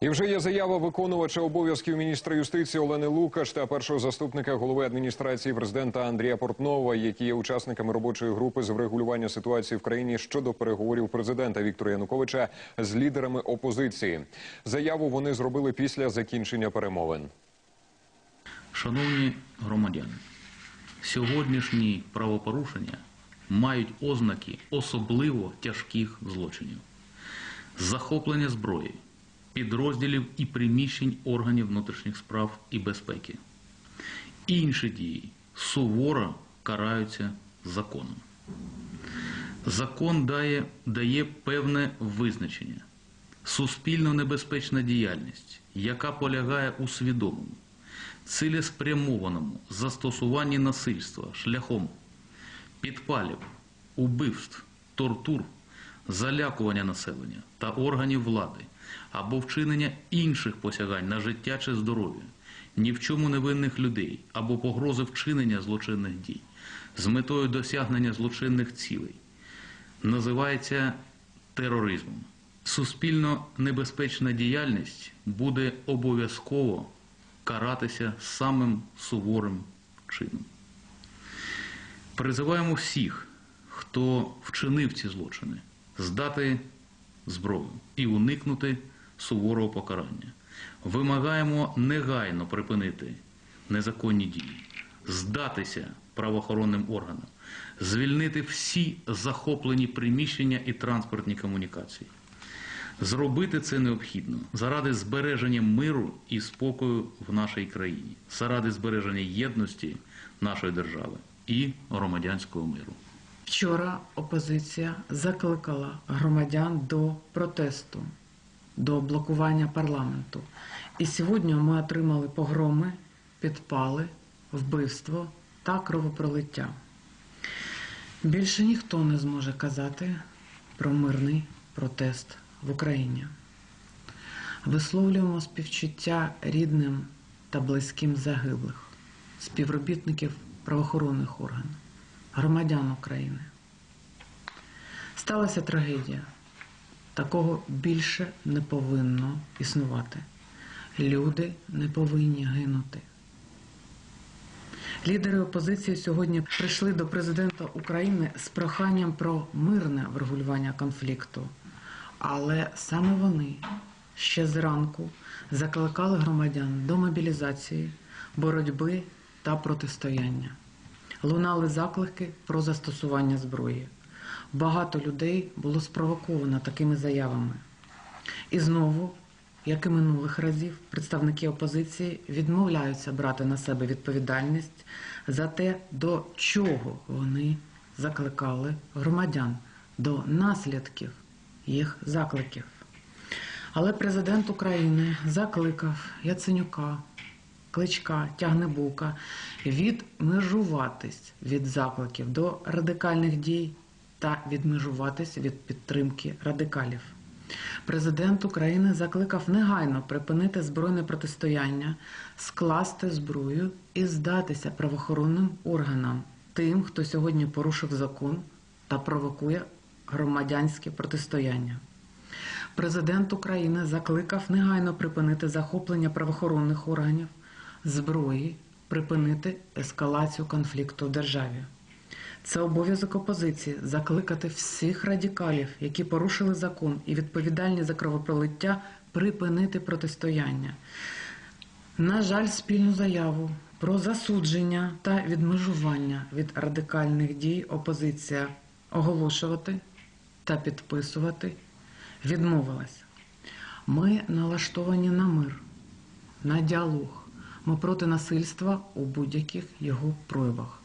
І вже є заява виконувача обов'язків міністра юстиції Олени Лукаш та першого заступника голови адміністрації президента Андрія Портнова, які є учасниками робочої групи з врегулювання ситуації в країні щодо переговорів президента Віктора Януковича з лідерами опозиції. Заяву вони зробили після закінчення перемовин. Шановні громадяни, сьогоднішні правопорушення мають ознаки особливо тяжких злочинів. Захоплення зброї, підрозділів і приміщень органів внутрішніх справ і безпеки. Інші дії суворо караються законом. Закон дає, дає певне визначення. Суспільно небезпечна діяльність, яка полягає у свідомому, цілеспрямованому застосуванні насильства шляхом підпалів, убивств, тортур, залякування населення та органів влади або вчинення інших посягань на життя чи здоров'я, ні в чому невинних людей або погрози вчинення злочинних дій з метою досягнення злочинних цілей називається тероризмом. Суспільно небезпечна діяльність буде обов'язково каратися самим суворим чином. Призиваємо всіх, хто вчинив ці злочини, здати зброю і уникнути суворого покарання. Вимагаємо негайно припинити незаконні дії, здатися правоохоронним органам, звільнити всі захоплені приміщення і транспортні комунікації. Зробити це необхідно заради збереження миру і спокою в нашій країні, заради збереження єдності нашої держави і громадянського миру. Вчора опозиція закликала громадян до протесту, до блокування парламенту. І сьогодні ми отримали погроми, підпали, вбивство та кровопролиття. Більше ніхто не зможе казати про мирний протест в Україні. Висловлюємо співчуття рідним та близьким загиблих, співробітників правоохоронних органів, громадян України. Сталася трагедія. Такого більше не повинно існувати. Люди не повинні гинути. Лідери опозиції сьогодні прийшли до президента України з проханням про мирне врегулювання конфлікту. Але саме вони ще зранку закликали громадян до мобілізації, боротьби та протистояння. Лунали заклики про застосування зброї. Багато людей було спровоковано такими заявами. І знову, як і минулих разів, представники опозиції відмовляються брати на себе відповідальність за те, до чого вони закликали громадян, до наслідків їх закликів. Але президент України закликав Яценюка, Кличка, Тягнебука відмежуватись від закликів до радикальних дій та відмежуватись від підтримки радикалів. Президент України закликав негайно припинити збройне протистояння, скласти зброю і здатися правоохоронним органам, тим, хто сьогодні порушив закон та провокує громадянське протистояння. Президент України закликав негайно припинити захоплення правоохоронних органів, зброї, припинити ескалацію конфлікту в державі. Це обов'язок опозиції закликати всіх радикалів, які порушили закон і відповідальні за кровопролиття, припинити протистояння. На жаль, спільну заяву про засудження та відмежування від радикальних дій опозиція оголошувати та підписувати відмовилась. Ми налаштовані на мир, на діалог. Ми проти насильства у будь-яких його проявах.